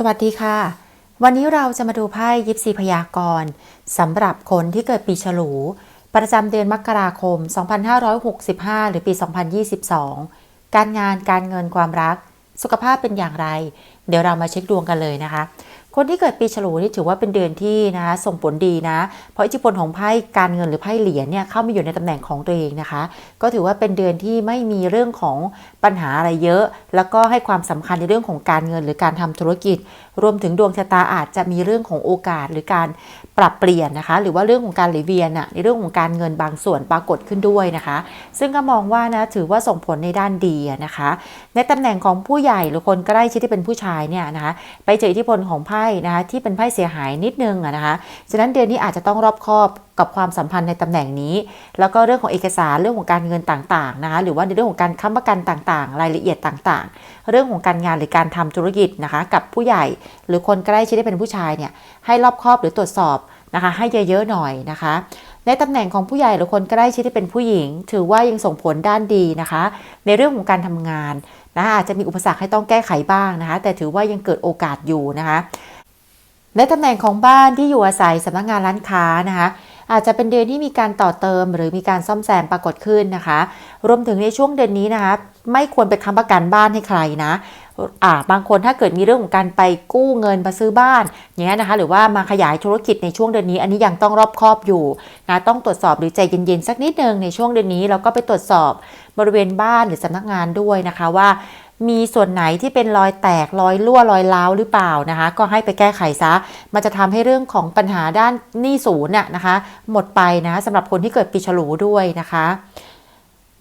สวัสดีค่ะ วันนี้เราจะมาดูไพ่ยิปซีพยากรณ์สำหรับคนที่เกิดปีฉลู ประจำเดือนมกราคม 2565 หรือปี 2022 การงานการเงินความรัก สุขภาพเป็นอย่างไร เดี๋ยวเรามาเช็คดวงกันเลยนะคะ คนที่เกิดปีฉลูนี่ถือว่าเป็นเดือนที่นะคะส่งผลดีนะ เพราะอิทธิพลของไพ่การเงินหรือไพ่เหรียญเนี่ยเข้ามาอยู่ในตำแหน่งของตัวเองนะคะ ก็ถือว่าเป็นเดือนที่ไม่มีเรื่องของปัญหาอะไรเยอะ แล้วก็ให้ความสำคัญในเรื่องของการเงินหรือการทำธุรกิจ รวมถึงดวงชะตาอาจจะมีเรื่องของโอกาสหรือการ ปรับเปลี่ยนนะคะ หรือว่าเรื่องของการหลีเวียนอะในเรื่องของการเงินบางส่วนปรากฏขึ้นด้วยนะคะ ซึ่งก็มองว่านะถือว่าส่งผลในด้านดีนะคะ ในตำแหน่งของผู้ใหญ่หรือคนใกล้ชิดที่เป็นผู้ชายเนี่ยนะคะไปเจออิทธิพลของไพ่นะคะที่เป็นไพ่เสียหายนิดนึงอะนะคะฉะนั้นเดือนนี้อาจจะต้องรอบคอบ กับความสัมพันธ์ในตำแหน่งนี้ แล้วก็เรื่องของเอกสารเรื่องของการเงินต่างๆนะคะหรือว่าในเรื่องของการค้ำประกันต่างๆ รายละเอียดต่างๆ เรื่องของการงานหรือการทำธุรกิจนะคะกับผู้ใหญ่ หรือคนใกล้ชิดที่เป็นผู้ชายเนี่ยให้รอบคอบหรือตรวจสอบนะคะให้เยอะๆหน่อยนะคะในตำแหน่งของผู้ใหญ่หรือคนใกล้ชิดที่เป็นผู้หญิง ถือว่ายังส่งผลด้านดีนะคะ ในเรื่องของการทำงานนะคะอาจจะมีอุปสรรคให้ต้องแก้ไขบ้างนะคะ แต่ถือว่ายังเกิดโอกาสอยู่นะคะในตำแหน่งของบ้านที่อยู่อาศัยสำนักงานร้านค้านะคะ อาจจะเป็นเดือนที่มีการต่อเติม หรือมีการซ่อมแซมปรากฏขึ้นนะคะ รวมถึงในช่วงเดือนนี้นะคะ ไม่ควรไปค้ำประกันบ้านให้ใครนะอ่าบางคนถ้าเกิดมีเรื่องของการไปกู้เงินมาซื้อบ้านเงี้ยนะคะ หรือว่ามาขยายธุรกิจในช่วงเดือนนี้ อันนี้ยังต้องรอบคอบอยู่นะต้องตรวจสอบหรือใจเย็นๆสักนิดนึงในช่วงเดือนนี้แล้วก็ไปตรวจสอบบริเวณบ้านหรือสำนักงานด้วยนะคะว่า มีส่วนไหนที่เป็นรอยแตกรอยรั่วรอยร้าวหรือเปล่านะคะ ก็ให้ไปแก้ไขซะ มันจะทำให้เรื่องของปัญหาด้านหนี้ศูนย์น่ะนะคะ หมดไปนะสำหรับคนที่เกิดปีฉลูด้วยนะคะ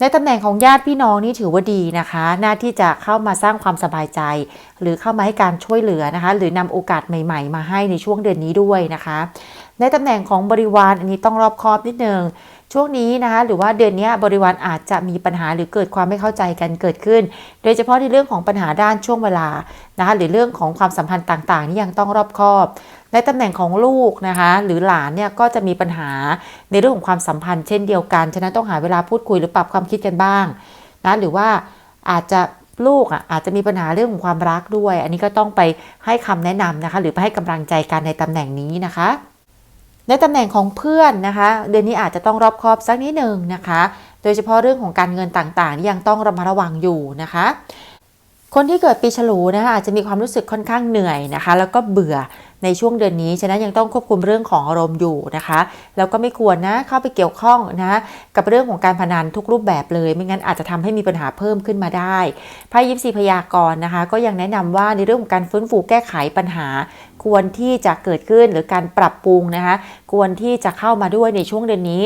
ในตำแหน่งของญาติพี่น้องนี่ถือว่าดีนะคะ หน้าที่จะเข้ามาสร้างความสบายใจ หรือเข้ามาให้การช่วยเหลือนะคะ หรือนำโอกาสใหม่ ๆ มาให้ในช่วงเดือนนี้ด้วยนะคะ ในตำแหน่งของบริวารอันนี้ต้องรอบคอบนิดนึง ช่วงนี้นะคะหรือว่าเดือนนี้บริวารอาจจะมีปัญหาหรือเกิดความไม่เข้าใจกันเกิดขึ้น โดยเฉพาะในเรื่องของปัญหาด้านช่วงเวลานะคะหรือเรื่องของความสัมพันธ์ต่างๆนี่ยังต้องรอบคอบในตำแหน่งของลูกนะคะหรือหลานเนี่ยก็จะมีปัญหาในเรื่องของความสัมพันธ์เช่นเดียวกัน ฉะนั้นต้องหาเวลาพูดคุยหรือปรับความคิดกันบ้างนะหรือว่าอาจจะลูกอะอาจจะมีปัญหาเรื่องของความรักด้วย อันนี้ก็ต้องไปให้คำแนะนำนะคะ หรือไปให้กำลังใจกันในตำแหน่งนี้นะคะ ในตำแหน่งของเพื่อนนะคะ เดือนนี้อาจจะต้องรอบคอบสักนิดหนึ่งนะคะ โดยเฉพาะเรื่องของการเงินต่างๆ ยังต้องระมัดระวังอยู่นะคะ คนที่เกิดปีฉลูนะคะอาจจะมีความรู้สึกค่อนข้างเหนื่อยนะคะ แล้วก็เบื่อ ในช่วงเดือนนี้ ฉะนั้นยังต้องควบคุมเรื่องของอารมณ์อยู่นะคะ แล้วก็ไม่ควรนะเข้าไปเกี่ยวข้องนะกับเรื่องของการพนันทุกรูปแบบเลย ไม่งั้นอาจจะทำให้มีปัญหาเพิ่มขึ้นมาได้ไพ่ยิปซีพยากรณ์นะคะ ก็ยังแนะนำว่าในเรื่องของการฟื้นฟูแก้ไขปัญหา ควรที่จะเกิดขึ้นหรือการปรับปรุงนะคะ ควรที่จะเข้ามาด้วยในช่วงเดือนนี้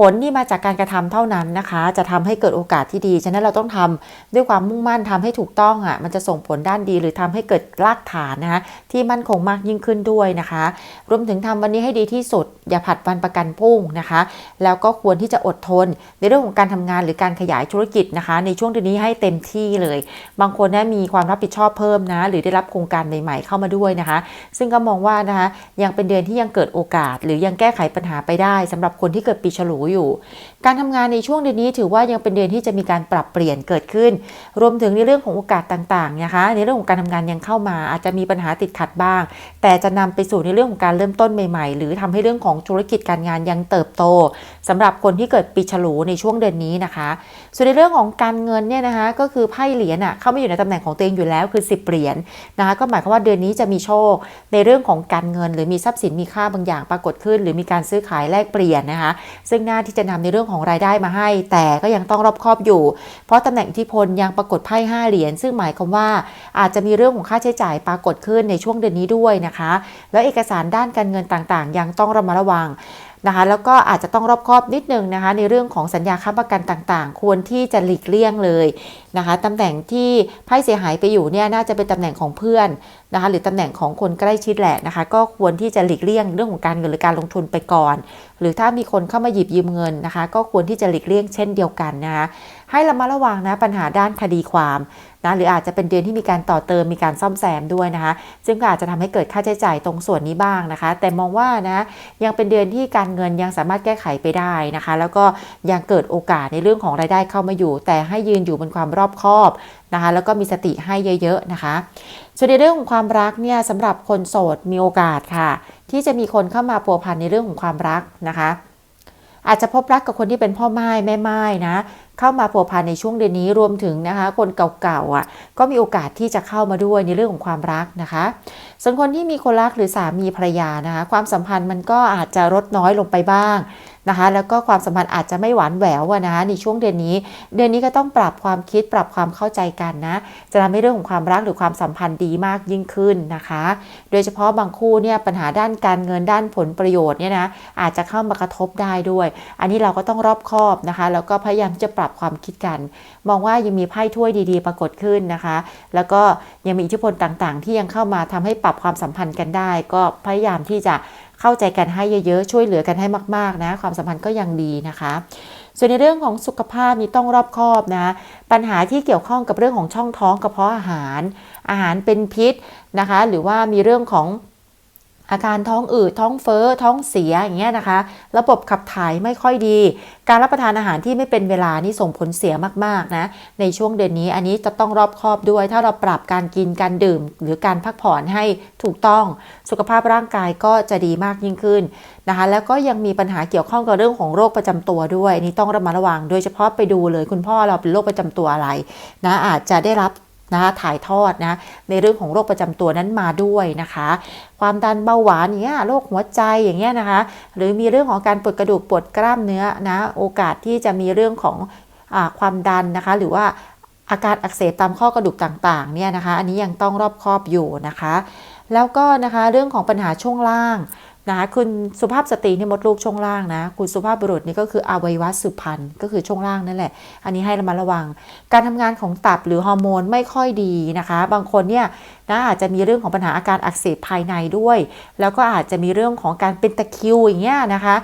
ผลที่มาจากการกระทำเท่านั้นนะคะ จะทำให้เกิดโอกาสที่ดี ฉะนั้นเราต้องทำด้วยความมุ่งมั่นทำให้ถูกต้องอะ มันจะส่งผลด้านดีหรือทำให้เกิดรากฐานนะคะที่มั่นคงมากยิ่งขึ้นด้วยนะคะ รวมถึงทำวันนี้ให้ดีที่สุด อย่าผัดวันประกันพรุ่งนะคะ แล้วก็ควรที่จะอดทน ในเรื่องของการทำงานหรือการขยายธุรกิจนะคะ ในช่วงเดือนนี้ให้เต็มที่เลย บางคนนะมีความรับผิดชอบเพิ่มนะ หรือได้รับโครงการใหม่ ๆ เข้ามาด้วยนะคะ ซึ่งก็มองว่านะคะยังเป็นเดือนที่ยังเกิดโอกาส หรือยังแก้ไขปัญหาไปได้สำหรับคนที่เกิดปีฉลูอยู่ การทำงานในช่วงเดือนนี้ถือว่ายังเป็นเดือนที่จะมีการปรับเปลี่ยนเกิดขึ้น รวมถึงในเรื่องของโอกาสต่างๆนะคะ ในเรื่องของการทำงานยังเข้ามา อาจจะมีปัญหาติดขัดบ้าง แต่จะนำไปสู่ในเรื่องของการเริ่มต้นใหม่ๆ หรือทำให้เรื่องของธุรกิจการงานยังเติบโตสำหรับคนที่เกิดปีฉลูในช่วงเดือนนี้นะคะ ส่วนในเรื่องของการเงินเนี่ยนะคะก็คือไพ่เหรียญอะเข้ามาอยู่ในตำแหน่งของตัวเองอยู่แล้วคือ 10เหรียญนะคะก็หมายความว่าเดือนนี้จะมีโชคในเรื่องของการเงิน หรือมีทรัพย์สินมีค่าบางอย่างปรากฏขึ้น หรือมีการซื้อขายแลกเปลี่ยนนะคะซึ่งหน้าที่จะนำในเรื่องของรายได้มาให้ แต่ก็ยังต้องรอบคอบอยู่ เพราะตำแหน่งที่พลยังปรากฏไพ่5เหรียญซึ่งหมายความว่าอาจจะมีเรื่องของค่าใช้จ่ายปรากฏขึ้นในช่วงเดือนนี้ด้วยนะคะ แล้วเอกสารด้านการเงินต่างๆ ยังต้องระมัดระวังนะคะแล้วก็อาจจะต้องรอบคอบนิดนึงนะคะในเรื่องของสัญญาค้ำประกันต่างๆ ควรที่จะหลีกเลี่ยงเลยนะคะตำแหน่งที่ไพ่เสียหายไปอยู่เนี่ยน่าจะเป็นตำแหน่งของเพื่อนนะคะหรือตำแหน่งของคนใกล้ชิดแหละนะคะก็ควรที่จะหลีกเลี่ยงเรื่องของการเงินหรือการลงทุนไปก่อน หรือถ้ามีคนเข้ามาหยิบยืมเงินนะคะ ก็ควรที่จะหลีกเลี่ยงเช่นเดียวกันนะคะให้ระมัดระวังนะปัญหาด้านคดีความนะหรืออาจจะเป็นเดือนที่มีการต่อเติมมีการซ่อมแซมด้วยนะคะ ซึ่งก็อาจจะทำให้เกิดค่าใช้จ่ายตรงส่วนนี้บ้างนะคะ แต่มองว่านะยังเป็นเดือนที่การเงินยังสามารถแก้ไขไปได้นะคะ แล้วก็ยังเกิดโอกาสในเรื่องของรายได้เข้ามาอยู่ แต่ให้ยืนอยู่บนความรอบคอบนะคะแล้วก็มีสติให้เยอะๆนะคะ ส่วนในเรื่องของความรักเนี่ยสำหรับคนโสดมีโอกาสค่ะ ที่จะมีคนเข้ามาพัวพันในเรื่องของความรักนะคะอาจจะพบรักกับคนที่เป็นพ่อไม้แม่ไม้นะ เข้ามาผัวพันในช่วงเดือนนี้รวมถึงนะคะ คนเก่าๆอะก็มีโอกาสที่จะเข้ามาด้วยในเรื่องของความรักนะคะ ส่วนคนที่มีคนรักหรือสามีภรรยานะคะ ความสัมพันธ์มันก็อาจจะลดน้อยลงไปบ้าง นะคะแล้วก็ความสัมพันธ์อาจจะไม่หวานแหววนะคะในช่วงเดือนนี้ เดือนนี้ก็ต้องปรับความคิดปรับความเข้าใจกันนะจะทำให้เรื่องของความรักหรือความสัมพันธ์ดีมากยิ่งขึ้นนะคะ โดยเฉพาะบางคู่เนี่ยปัญหาด้านการเงินด้านผลประโยชน์เนี่ยนะอาจจะเข้ามากระทบได้ด้วย อันนี้เราก็ต้องรอบคอบนะคะแล้วก็พยายามจะปรับความคิดกัน มองว่ายังมีไพ่ถ้วยดีๆ ปรากฏขึ้นนะคะ แล้วก็ยังมีอิทธิพลต่างๆ ที่ยังเข้ามาทำให้ปรับความสัมพันธ์กันได้ ก็พยายามที่จะ เข้าใจกันให้เยอะๆ ช่วยเหลือกันให้มากๆนะ ความสัมพันธ์ก็ยังดีนะคะ ส่วนในเรื่องของสุขภาพนี่ต้องรอบคอบนะ ปัญหาที่เกี่ยวข้องกับเรื่องของช่องท้องกระเพาะอาหาร อาหารเป็นพิษนะคะ หรือว่ามีเรื่องของ อาการท้องอืดท้องเฟ้อท้องเสียอย่างเงี้ยนะคะ ระบบขับถ่ายไม่ค่อยดี การรับประทานอาหารที่ไม่เป็นเวลานี่ส่งผลเสียมากๆนะในช่วงเดือนนี้อันนี้จะต้องรอบคอบด้วย ถ้าเราปรับการกินการดื่ม หรือการพักผ่อนให้ถูกต้อง สุขภาพร่างกายก็จะดีมากยิ่งขึ้นนะคะ แล้วก็ยังมีปัญหาเกี่ยวข้องกับเรื่องของโรคประจำตัวด้วยนนี่ต้องระมัดระวัง โดยเฉพาะไปดูเลยคุณพ่อเราเป็นโรคประจำตัวอะไรนะอาจจะได้รับ นะคะถ่ายทอดนะในเรื่องของโรคประจำตัวนั้นมาด้วยนะคะ ความดันเบาหวานอย่างเงี้ยโรคหัวใจอย่างเงี้ยนะคะ หรือมีเรื่องของการปวดกระดูกปวดกล้ามเนื้อนะโอกาสที่จะมีเรื่องของอความดันนะคะ หรือว่าอาการอักเสบตามข้อกระดูกต่างๆเนี่ยนะคะ อันนี้ยังต้องรอบคอบอยู่นะคะ แล้วก็นะคะเรื่องของปัญหาช่วงล่าง นะคะคุณสุภาพสตรีนี่มดลูกช่วงล่างนะ คุณสุภาพบุรุษนี่ก็คืออวัยวะสืบพันธุ์ก็คือช่วงล่างนั่นแหละ อันนี้ให้ระมัดระวัง การทำงานของตับหรือฮอร์โมนไม่ค่อยดีนะคะ บางคนเนี่ยนะอาจจะมีเรื่องของปัญหาอาการอักเสบภายในด้วย แล้วก็อาจจะมีเรื่องของการเป็นตะคิวอย่างเงี้ยนะคะ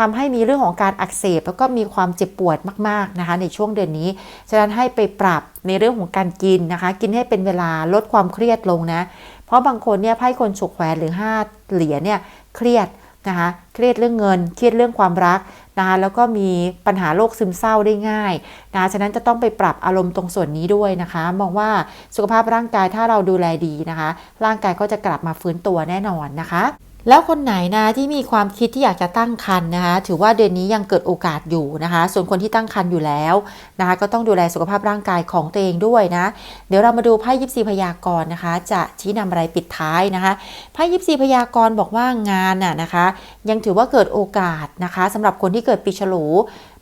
ทำให้มีเรื่องของการอักเสบแล้วก็มีความเจ็บปวดมากๆนะคะ ในช่วงเดือนนี้ ฉะนั้นให้ไปปรับในเรื่องของการกินนะคะ กินให้เป็นเวลาลดความเครียดลงนะ เพราะบางคนเนี่ยไพ่คนฉกแขวนหรือ 5 เหรียญเนี่ยเครียดนะคะเครียดเรื่องเงิน เครียดเรื่องความรักนะคะแล้วก็มีปัญหาโรคซึมเศร้าได้ง่ายนะะฉะนั้นจะต้องไปปรับอารมณ์ตรงส่วนนี้ด้วยนะคะ มองว่าสุขภาพร่างกายถ้าเราดูแลดีนะคะ ร่างกายก็จะกลับมาฟื้นตัวแน่นอนนะคะ แล้วคนไหนนะที่มีความคิดที่อยากจะตั้งครรภ์นะคะ ถือว่าเดือนนี้ยังเกิดโอกาสอยู่นะคะ ส่วนคนที่ตั้งครรภ์อยู่แล้วนะคะ ก็ต้องดูแลสุขภาพร่างกายของตัวเองด้วยนะ เดี๋ยวเรามาดูไพ่ยิปซีพยากรณ์นะคะ จะชี้นำอะไรปิดท้ายนะคะไพ่ยิปซีพยากรณ์บอกว่างานน่ะนะคะ ยังถือว่าเกิดโอกาสนะคะสำหรับคนที่เกิดปีฉลู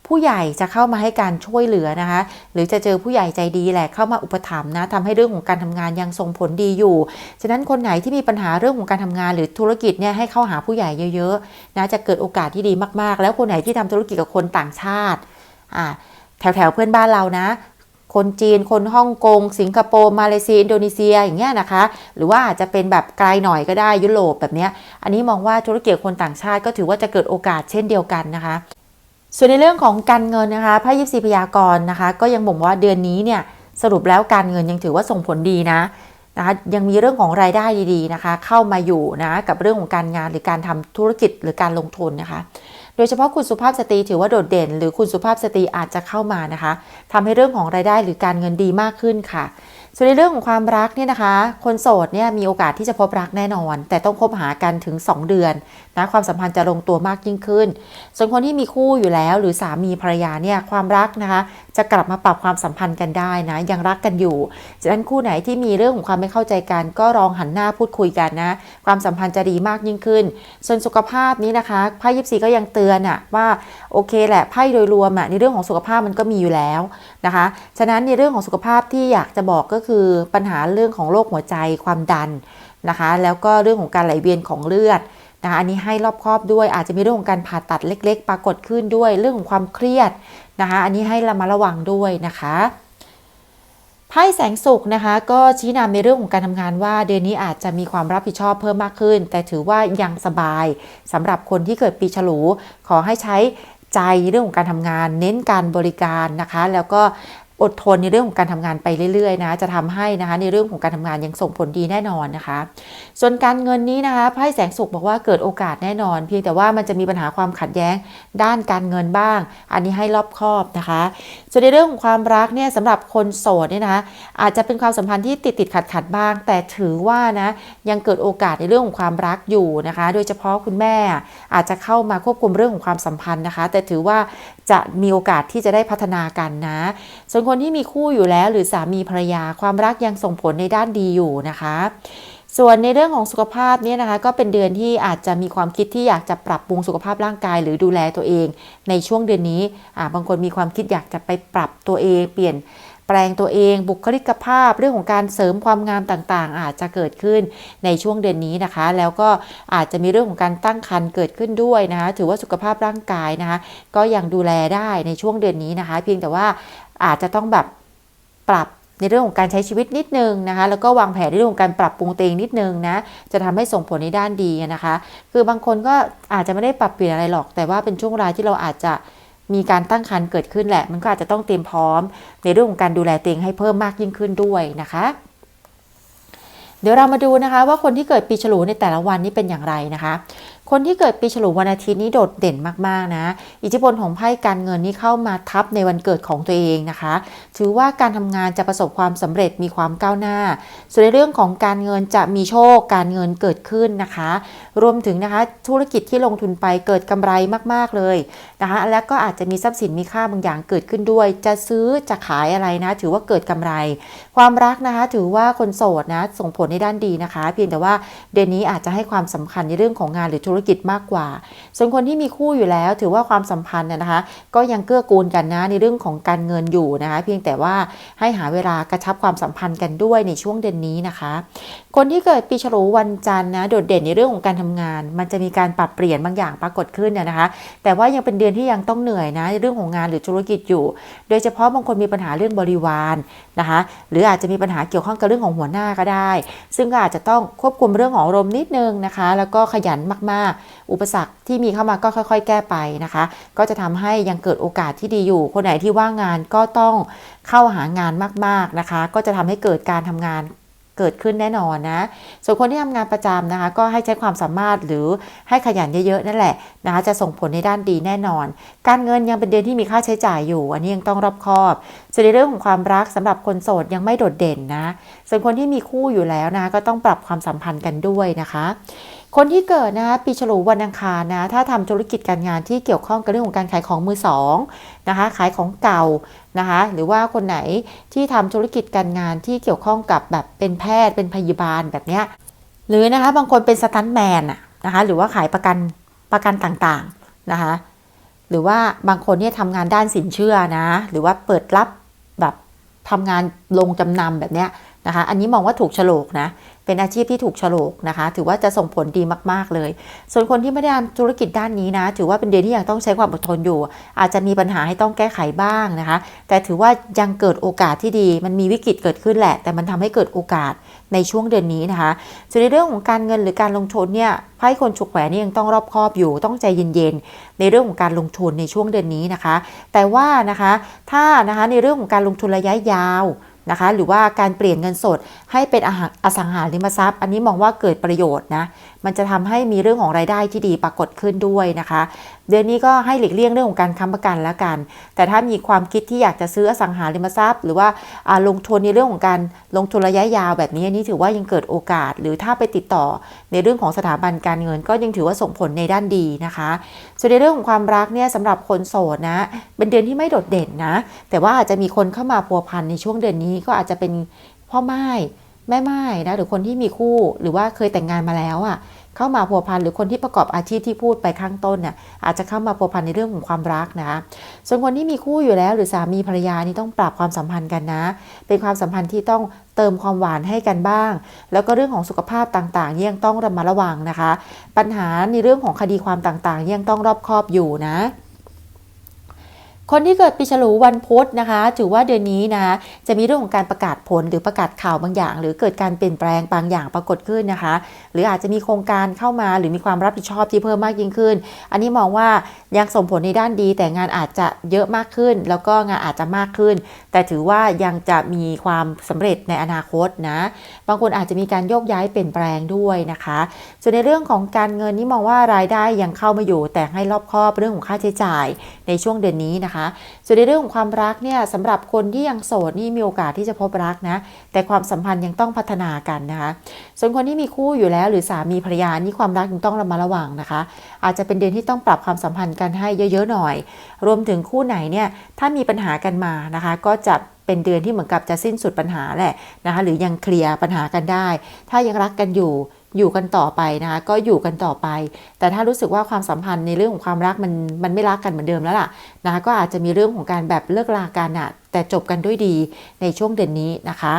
ผู้ใหญ่จะเข้ามาให้การช่วยเหลือนะคะ หรือจะเจอผู้ใหญ่ใจดีแหละเข้ามาอุปถัมภ์นะทำให้เรื่องของการทำงานยังส่งผลดีอยู่ ฉะนั้นคนไหนที่มีปัญหาเรื่องของการทำงานหรือธุรกิจเนี่ยให้เข้าหาผู้ใหญ่เยอะๆนะจะเกิดโอกาสที่ดีมากๆ แล้วคนไหนที่ทำธุรกิจกับคนต่างชาติอ่าแถวๆเพื่อนบ้านเรานะคนจีน คนฮ่องกง สิงคโปร์ มาเลเซีย อินโดนีเซีย อย่างเงี้ยนะคะ หรือว่าอาจจะเป็นแบบไกลหน่อยก็ได้ยุโรปแบบเนี้ย อันนี้มองว่าธุรกิจคนต่างชาติก็ถือว่าจะเกิดโอกาสเช่นเดียวกันนะคะ ส่วนในเรื่องของการเงินนะคะไพ่ยิปซีพยากรณ์นะคะ ก็ยังบอกว่าเดือนนี้เนี่ยสรุปแล้วการเงินยังถือว่าส่งผลดีนะนะคะยังมีเรื่องของรายได้ดีๆนะคะ เข้ามาอยู่นะกับเรื่องของการงานหรือการทำธุรกิจหรือการลงทุนนะคะ โดยเฉพาะคุณสุภาพสตรีถือว่าโดดเด่น หรือคุณสุภาพสตรีอาจจะเข้ามานะคะทำให้เรื่องของรายได้หรือการเงินดีมากขึ้นค่ะ ส่วนในเรื่องของความรักเนี่ยนะคะ คนโสดเนี่ยมีโอกาสที่จะพบรักแน่นอน แต่ต้องคบหากันถึง 2 เดือนนะความสัมพันธ์จะลงตัวมากยิ่งขึ้น ส่วนคนที่มีคู่อยู่แล้ว หรือสามีภรรยาเนี่ยความรักนะคะ จะกลับมาปรับความสัมพันธ์กันได้นะ ยังรักกันอยู่ฉะนั้นคู่ไหนที่มีเรื่องของความไม่เข้าใจกัน ก็ลองหันหน้าพูดคุยกันนะ ความสัมพันธ์จะดีมากยิ่งขึ้น ส่วนสุขภาพนี้นะคะไพ่ยิปซีก็ยังเตือนอะว่าโอเคแหละไพ่โดยรวมอะในเรื่องของสุขภาพมันก็มีอยู่แล้วนะคะ ฉะนั้นในเรื่องของสุขภาพที่อยากจะบอกก็คือปัญหาเรื่องของโรคหัวใจความดันนะคะ แล้วก็เรื่องของการไหลเวียนของเลือด นะอันนี้ให้รอบครอบด้วยอาจจะมีเรื่องของการผ่าตัดเล็ก ๆ ปรากฏขึ้นด้วยเรื่องของความเครียดนะคะอันนี้ให้ระมัดระวังด้วยนะคะไพ่แสงสุขนะคะ ก็ชี้นำในเรื่องของการทำงานว่า เดือนนี้อาจจะมีความรับผิดชอบเพิ่มมากขึ้น แต่ถือว่ายังสบายสำหรับคนที่เกิดปีฉลู ขอให้ใช้ใจเรื่องของการทำงาน เน้นการบริการนะคะ แล้วก็ อดทนในเรื่องของการทำงานไปเรื่อยๆนะจะทำให้นะคะในเรื่องของการทำงานยังส่งผลดีแน่นอนนะคะ ส่วนการเงินนี้นะคะไพ่แสงสุขบอกว่าเกิดโอกาสแน่นอน เพียงแต่ว่ามันจะมีปัญหาความขัดแย้งด้านการเงินบ้าง อันนี้ให้รอบคอบนะคะ ส่วนในเรื่องของความรักเนี่ยสำหรับคนโสดเนี่ยนะคะอาจจะเป็นความสัมพันธ์ที่ติดติดขัดขัดบ้าง แต่ถือว่านะยังเกิดโอกาสในเรื่องของความรักอยู่นะคะ โดยเฉพาะคุณแม่อาจจะเข้ามาควบคุมเรื่องของความสัมพันธ์นะคะ แต่ถือว่าจะมีโอกาสที่จะได้พัฒนากันนะส่วนคนที่มีคู่อยู่แล้ว หรือสามีภรรยาความรักยังส่งผลในด้านดีอยู่นะคะ ส่วนในเรื่องของสุขภาพเนี่ยนะคะก็เป็นเดือนที่อาจจะมีความคิดที่อยากจะปรับปรุงสุขภาพร่างกาย หรือดูแลตัวเองในช่วงเดือนนี้บางคนมีความคิดอยากจะไปปรับตัวเองเปลี่ยน แปลงตัวเองบุคลิกภาพเรื่องของการเสริมความงามต่างๆ อาจจะเกิดขึ้นในช่วงเดือนนี้นะคะ แล้วก็อาจจะมีเรื่องของการตั้งครรภ์เกิดขึ้นด้วยนะคะถือว่าสุขภาพร่างกายนะคะก็ยังดูแลได้ในช่วงเดือนนี้นะคะ เพียงแต่ว่าอาจจะต้องแบบปรับในเรื่องของการใช้ชีวิตนิดนึงนะคะ แล้วก็วางแผนในเรื่องของการปรับปรุงตัวเองนิดนึงนะ จะทำให้ส่งผลในด้านดีนะคะ คือบางคนก็อาจจะไม่ได้ปรับเปลี่ยนอะไรหรอก แต่ว่าเป็นช่วงเวลาที่เราอาจจะ มีการตั้งครรภ์เกิดขึ้นแหละ มันก็อาจจะต้องเตรียมพร้อม ในเรื่องของการดูแลตัวเองให้เพิ่มมากยิ่งขึ้นด้วยนะคะ เดี๋ยวเรามาดูนะคะว่าคนที่เกิดปีฉลูในแต่ละวันนี้เป็นอย่างไรนะคะ คนที่เกิดปีฉลูวันอาทิตย์นี้โดดเด่นมากๆนะ อิทธิพลของไพ่การเงินนี่เข้ามาทับในวันเกิดของตัวเองนะคะ ถือว่าการทำงานจะประสบความสำเร็จมีความก้าวหน้า ส่วนในเรื่องของการเงินจะมีโชคการเงินเกิดขึ้นนะคะ รวมถึงนะคะธุรกิจที่ลงทุนไปเกิดกำไรมากๆเลยนะคะและก็อาจจะมีทรัพย์สินมีค่าบางอย่างเกิดขึ้นด้วย จะซื้อจะขายอะไรนะ ถือว่าเกิดกำไร ความรักนะคะ ถือว่าคนโสดนะส่งผลในด้านดีนะคะ เพียงแต่ว่าเดือนนี้อาจจะให้ความสำคัญในเรื่องของงานหรือธุรรกิจมากกว่า ส่วนคนที่มีคู่อยู่แล้ว ถือว่าความสัมพันธ์นะคะ ก็ยังเกื้อกูลกันนะในเรื่องของการเงินอยู่นะคะ เพียงแต่ว่าให้หาเวลากระชับความสัมพันธ์กันด้วยในช่วงเดือนนี้นะคะ คนที่เกิดปีฉลูวันจันทร์นะโดดเด่นในเรื่องของการทำงาน มันจะมีการปรับเปลี่ยนบางอย่างปรากฏขึ้นเนยนะคะ แต่ว่ายังเป็นเดือนที่ยังต้องเหนื่อยนะในเรื่องของงานหรือธุรกิจอยู่ โดยเฉพาะบางคนมีปัญหาเรื่องบริวารนะคะ หรืออาจจะมีปัญหาเกี่ยวข้องกับเรื่องของหัวหน้าก็ได้ ซึ่งก็อาจจะต้องควบคุมเรื่องของอารมณ์นิดนึงนะคะ แล้วก็ขยันมากอุปสรรคที่มีเข้ามาก็ค่อย ๆ แก้ไปนะคะ ก็จะทำให้ยังเกิดโอกาสที่ดีอยู่ คนไหนที่ว่างงานก็ต้องเข้าหางานมากๆนะคะ ก็จะทำให้เกิดการทำงานเกิดขึ้นแน่นอนนะ ส่วนคนที่ทำงานประจำนะคะ ก็ให้ใช้ความสามารถหรือให้ขยันเยอะๆนั่นแหละนะคะ จะส่งผลในด้านดีแน่นอน การเงินยังเป็นเดือนที่มีค่าใช้จ่ายอยู่ อันนี้ยังต้องรอบคอบ ส่วนในเรื่องของความรักสำหรับคนโสดยังไม่โดดเด่นนะ ส่วนคนที่มีคู่อยู่แล้วนะ ก็ต้องปรับความสัมพันธ์กันด้วยนะคะ คนที่เกิดนะคะปีฉลูวันอังคารนะ ถ้าทำธุรกิจการงานที่เกี่ยวข้องกับเรื่องของการขายของมือสองนะคะ ขายของเก่านะคะ หรือว่าคนไหนที่ทำธุรกิจการงานที่เกี่ยวข้องกับแบบเป็นแพทย์เป็นพยาบาลแบบเนี้ยหรือนะคะบางคนเป็นสตันท์แมนนะคะ หรือว่าขายประกันประกันต่างๆนะคะ หรือว่าบางคนเนี่ยทำงานด้านสินเชื่อนะ หรือว่าเปิดรับแบบทำงานลงจำนำแบบเนี้ยนะคะ อันนี้มองว่าถูกโฉลกนะ เป็นอาชีพที่ถูกโฉลกนะคะ ถือว่าจะส่งผลดีมาก ๆ เลย ส่วนคนที่ไม่ได้ทำธุรกิจด้านนี้นะ ถือว่าเป็นเดือนที่ยังต้องใช้ความอดทนอยู่ อาจจะมีปัญหาให้ต้องแก้ไขบ้างนะคะ แต่ถือว่ายังเกิดโอกาสที่ดี มันมีวิกฤตเกิดขึ้นแหละ แต่มันทำให้เกิดโอกาสในช่วงเดือนนี้นะคะส่วนในเรื่องของการเงินหรือการลงทุนเนี่ยไพ่คนฉุกแหวนนี่ยังต้องรอบคอบอยู่ ต้องใจเย็นๆ ในเรื่องของการลงทุนในช่วงเดือนนี้นะคะ แต่ว่านะคะ ถ้านะคะในเรื่องของการลงทุนระยะยาวนะคะหรือว่าการเปลี่ยนเงินสด ให้เป็นอาหารอสังหาริมทรัพย์ อันนี้มองว่าเกิดประโยชน์นะ มันจะทำให้มีเรื่องของรายได้ที่ดีปรากฏขึ้นด้วยนะคะ เดือนนี้ก็ให้หลีกเลี่ยงเรื่องของการค้ำประกันแล้วกัน แต่ถ้ามีความคิดที่อยากจะซื้ออสังหาริมทรัพย์ หรือว่าอ่าลงทุนในเรื่องของการลงทุนระยะยาวแบบนี้อันนี้ถือว่ายังเกิดโอกาส หรือถ้าไปติดต่อในเรื่องของสถาบันการเงิน ก็ยังถือว่าส่งผลในด้านดีนะคะส่วนในเรื่องของความรักเนี่ยสำหรับคนโสดนะเป็นเดือนที่ไม่โดดเด่นนะ แต่ว่าอาจจะมีคนเข้ามาพัวพันในช่วงเดือนนี้ก็อาจจะเป็นพ่อไม้ แม่ไม้นะหรือคนที่มีคู่หรือว่าเคยแต่งงานมาแล้วอะเข้ามาพัวพันหรือคนที่ประกอบอาชีพที่พูดไปข้างต้นน่ะอาจจะเข้ามาพัวพันในเรื่องของความรักนะคะส่วนคนที่มีคู่อยู่แล้ว หรือสามีภรรยานี่ต้องปรับความสัมพันธ์กันนะ เป็นความสัมพันธ์ที่ต้องเติมความหวานให้กันบ้าง แล้วก็เรื่องของสุขภาพต่างๆยังต้องระมัดระวังนะคะ ปัญหาในเรื่องของคดีความต่างๆยังต้องรอบคอบอยู่นะ คนที่เกิดปีฉลูวันพุธนะคะ ถือว่าเดือนนี้นะ จะมีเรื่องของการประกาศผลหรือประกาศข่าวบางอย่าง หรือเกิดการเปลี่ยนแปลงบางอย่างปรากฏขึ้นนะคะ หรืออาจจะมีโครงการเข้ามาหรือมีความรับผิดชอบที่เพิ่มมากยิ่งขึ้น อันนี้มองว่ายังส่งผลในด้านดี แต่งานอาจจะเยอะมากขึ้น แล้วก็งานอาจจะมากขึ้น แต่ถือว่ายังจะมีความสำเร็จในอนาคตนะ บางคนอาจจะมีการโยกย้ายเปลี่ยนแปลงด้วยนะคะ ส่วนในเรื่องของการเงินนี่มองว่ารายได้ยังเข้ามาอยู่ แต่ให้รอบคอบเรื่องของค่าใช้จ่ายในช่วงเดือนนี้นะคะส่วนในเรื่องของความรักเนี่ยสำหรับคนที่ยังโสดนี่มีโอกาสที่จะพบรักนะ แต่ความสัมพันธ์ยังต้องพัฒนากันนะคะ ส่วนคนที่มีคู่อยู่แล้วหรือสามีภรรยานี่ความรักยังต้องระมัดระวังนะคะ อาจจะเป็นเดือนที่ต้องปรับความสัมพันธ์กันให้เยอะๆหน่อย รวมถึงคู่ไหนเนี่ยถ้ามีปัญหากันมานะคะ ก็จะเป็นเดือนที่เหมือนกับจะสิ้นสุดปัญหาแหละนะคะ หรือยังเคลียร์ปัญหากันได้ ถ้ายังรักกันอยู่ อยู่กันต่อไปนะคะก็อยู่กันต่อไป แต่ถ้ารู้สึกว่าความสัมพันธ์ในเรื่องของความรักมันมันไม่รักกันเหมือนเดิมแล้วล่ะนะคะก็อาจจะมีเรื่องของการแบบเลิกลากันอะแต่จบกันด้วยดีในช่วงเดือนนี้นะคะ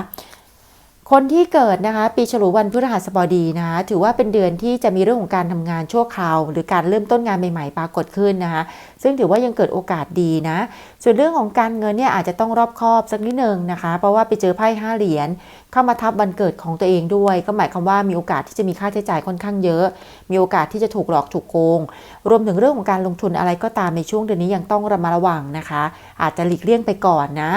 คนที่เกิดนะคะปีฉลูวันพฤหัสบดีนะคะถือว่าเป็นเดือนที่จะมีเรื่องของการทำงานชั่วคราว หรือการเริ่มต้นงานใหม่ๆ ปรากฏขึ้นนะคะซึ่งถือว่ายังเกิดโอกาสดีนะส่วนเรื่องของการเงินเนี่ยอาจจะต้องรอบคอบสักนิดนึงนะคะ เพราะว่าไปเจอไพ่ห้าเหรียญ เข้ามาทับวันเกิดของตัวเองด้วย ก็หมายความว่ามีโอกาสที่จะมีค่าใช้จ่ายค่อนข้างเยอะ มีโอกาสที่จะถูกหลอกถูกโกง รวมถึงเรื่องของการลงทุนอะไรก็ตามในช่วงเดือนนี้ยังต้องระมัดระวังนะคะ อาจจะหลีกเลี่ยงไปก่อนนะ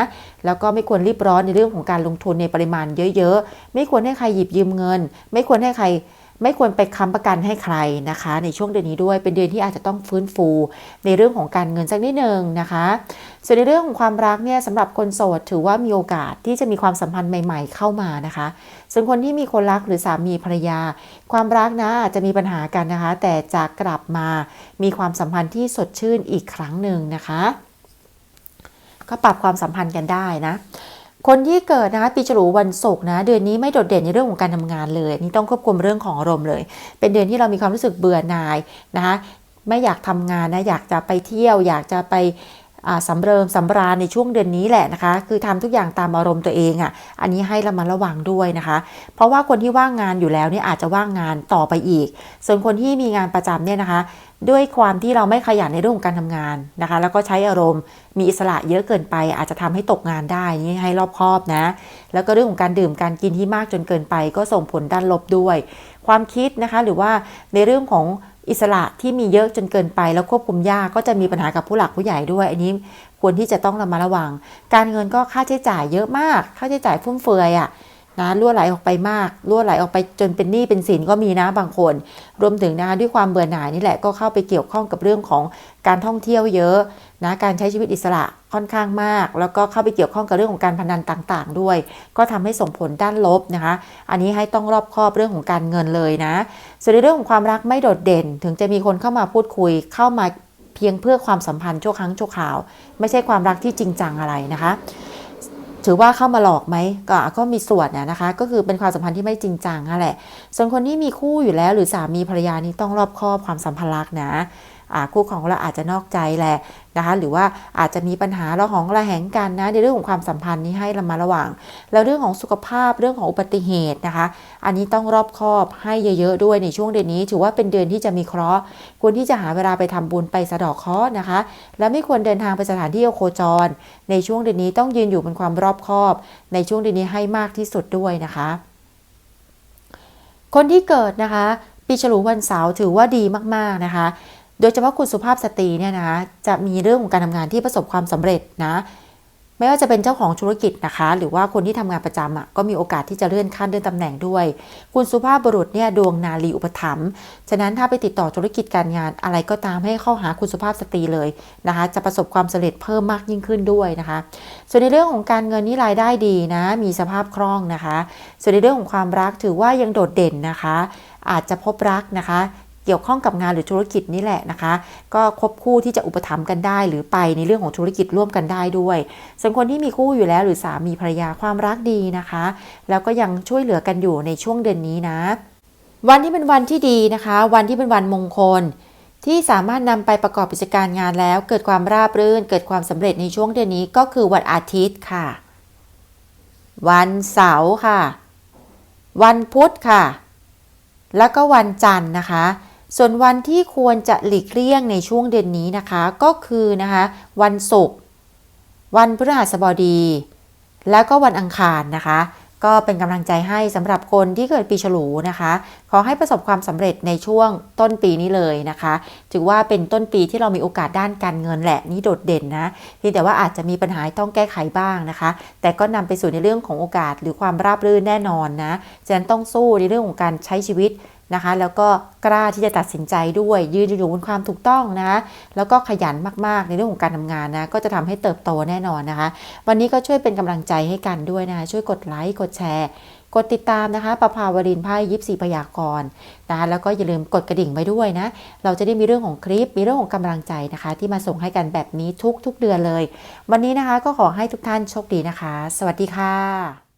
แล้วก็ไม่ควรรีบร้อนในเรื่องของการลงทุนในปริมาณเยอะ ๆ ไม่ควรให้ใครหยิบยืมเงิน ไม่ควรให้ใคร ไม่ควรไปค้ำประกันให้ใครนะคะ ในช่วงเดือนนี้ด้วยเป็นเดือนที่อาจจะต้องฟื้นฟู ในเรื่องของการเงินสักนิดหนึ่งนะคะ ส่วนในเรื่องของความรักเนี่ยสำหรับคนโสดถือว่ามีโอกาสที่จะมีความสัมพันธ์ใหม่ ๆ เข้ามานะคะ ส่วนคนที่มีคนรักหรือสามีภรรยา ความรักนะอาจจะมีปัญหากันนะคะ แต่จะกลับมามีความสัมพันธ์ที่สดชื่นอีกครั้งหนึ่งนะคะ ก็ปรับความสัมพันธ์กันได้นะ คนที่เกิดนะคะปีฉลูวันศุกร์นะเดือนนี้ไม่โดดเด่นในเรื่องของการทำงานเลยนี่ต้องควบคุมเรื่องของอารมณ์เลย เป็นเดือนที่เรามีความรู้สึกเบื่อหน่ายนะคะไม่อยากทำงานนะอยากจะไปเที่ยว อยากจะไป สำเริงสำราญในช่วงเดือนนี้แหละนะคะ คือทำทุกอย่างตามอารมณ์ตัวเองอะ่ะ อันนี้ให้ระมัดระวังด้วยนะคะ เพราะว่าคนที่ว่างงานอยู่แล้วเนี่ยอาจจะว่างงานต่อไปอีก ส่วนคนที่มีงานประจำเนี่ยนะคะ ด้วยความที่เราไม่ขยันในเรื่องของการทำงานนะคะ แล้วก็ใช้อารมณ์มีอิสระเยอะเกินไป อาจจะทำให้ตกงานได้นี่ให้รอบคอบนะ แล้วก็เรื่องของการดื่มการกินที่มากจนเกินไป ก็ส่งผลด้านลบด้วย ความคิดนะคะหรือว่าในเรื่องของ อิสระที่มีเยอะจนเกินไป แล้วควบคุมยากก็จะมีปัญหากับผู้หลักผู้ใหญ่ด้วย อันนี้ควรที่จะต้องระมัดระวัง การเงินก็ค่าใช้จ่ายเยอะมาก ค่าใช้จ่ายฟุ่มเฟือยอะ่ะ นะรั่วไหลออกไปมากรั่วไหลออกไปจนเป็นหนี้เป็นสินก็มีนะบางคน รวมถึงนะด้วยความเบื่อหน่ายนี่แหละก็เข้าไปเกี่ยวข้องกับเรื่องของการท่องเที่ยวเยอะนะการใช้ชีวิตอิสระค่อนข้างมาก แล้วก็เข้าไปเกี่ยวข้องกับเรื่องของการพนันต่างๆ ด้วย ก็ทำให้ส่งผลด้านลบนะคะ อันนี้ให้ต้องรอบคอบเรื่องของการเงินเลยนะ ส่วนในเรื่องของความรักไม่โดดเด่น ถึงจะมีคนเข้ามาพูดคุยเข้ามาเพียงเพื่อความสัมพันธ์ชั่วครั้งชั่วคราว ไม่ใช่ความรักที่จริงจังอะไรนะคะ ถือว่าเข้ามาหลอกไหมก็ก็มีส่วนนะนะคะ ก็คือเป็นความสัมพันธ์ที่ไม่จริงจังนั่นแหละ ส่วนคนที่มีคู่อยู่แล้วหรือสามีภรรยานี่ต้องรอบคอบความสัมพันธ์รักนะ คู่ของเราอาจจะนอกใจแหละนะคะหรือว่าอาจจะมีปัญหาระหองระแหงกันนะในเรื่องของความสัมพันธ์นี้ให้ระมัดระวัง แล้วเรื่องของสุขภาพเรื่องของอุบัติเหตุนะคะ อันนี้ต้องรอบคอบให้เยอะๆด้วยในช่วงเดือนนี้ ถือว่าเป็นเดือนที่จะมีเคราะห์ควรที่จะหาเวลาไปทำบุญไปสะดอกเคราะห์นะคะ และไม่ควรเดินทางไปสถานที่โคจร ในช่วงเดือนนี้ต้องยืนอยู่บนความรอบคอบ ในช่วงเดือนนี้ให้มากที่สุดด้วยนะคะ คนที่เกิดนะคะปีฉลูวันเสาร์ถือว่าดีมากๆนะคะ โดยเฉพาะคุณสุภาพสตรีเนี่ยนะ จะมีเรื่องของการทำงานที่ประสบความสำเร็จนะ ไม่ว่าจะเป็นเจ้าของธุรกิจนะคะ หรือว่าคนที่ทำงานประจำอะก็มีโอกาสที่จะเลื่อนขั้นเลื่อนตำแหน่งด้วย คุณสุภาพบุรุษเนี่ยดวงนาลีอุปถัมภ์ฉะนั้นถ้าไปติดต่อธุรกิจการงานอะไรก็ตามให้เข้าหาคุณสุภาพสตรีเลยนะคะ จะประสบความสำเร็จเพิ่มมากยิ่งขึ้นด้วยนะคะ ส่วนในเรื่องของการเงินนี่รายได้ดีนะ มีสภาพคล่องนะคะ ส่วนในเรื่องของความรักถือว่ายังโดดเด่นนะคะอาจจะพบรักนะคะ กี่ยวข้องกับงานหรือธุรกิจนี่แหละนะคะ ก็คบคู่ที่จะอุปถัมภ์กันได้ หรือไปในเรื่องของธุรกิจร่วมกันได้ด้วย ส่วนคนที่มีคู่อยู่แล้วหรือสามีภรรยาความรักดีนะคะ แล้วก็ยังช่วยเหลือกันอยู่ในช่วงเดือนนี้นะ วันที่เป็นวันที่ดีนะคะ วันที่เป็นวันมงคลที่สามารถนำไปประกอบกิจการงานแล้ว เกิดความราบรื่น เกิดความสำเร็จในช่วงเดือนนี้ก็คือวันอาทิตย์ค่ะ วันเสาร์ค่ะ วันพุธค่ะ แล้วก็วันจันทร์นะคะ ส่วนวันที่ควรจะหลีกเลี่ยงในช่วงเดือนนี้นะคะ ก็คือนะคะวันศุกร์วันพฤหัสบดี แล้วก็วันอังคารนะคะ ก็เป็นกำลังใจให้สำหรับคนที่เกิดปีฉลูนะคะ ขอให้ประสบความสำเร็จในช่วงต้นปีนี้เลยนะคะ ถือว่าเป็นต้นปีที่เรามีโอกาสด้านการเงินแหละนี่โดดเด่นนะเพียงแต่ว่าอาจจะมีปัญหาต้องแก้ไขบ้างนะคะ แต่ก็นำไปสู่ในเรื่องของโอกาสหรือความราบรื่นแน่นอนนะฉะนั้นต้องสู้ในเรื่องของการใช้ชีวิต นะคะ แล้วก็กล้าที่จะตัดสินใจด้วย ยืนอยู่บนความถูกต้องนะ แล้วก็ขยันมากๆ ในเรื่องของการทำงานนะ ก็จะทำให้เติบโตแน่นอนนะคะ วันนี้ก็ช่วยเป็นกำลังใจให้กันด้วยนะคะ ช่วยกดไลค์ กดแชร์ กดติดตามนะคะประภาวรินไพ่ยิปซีพยากรณ์นะคะ แล้วก็อย่าลืมกดกระดิ่งไว้ด้วยนะ เราจะได้มีเรื่องของคลิป มีเรื่องของกำลังใจนะคะ ที่มาส่งให้กันแบบนี้ทุกๆเดือนเลย วันนี้นะคะก็ขอให้ทุกท่านโชคดีนะคะ สวัสดีค่ะ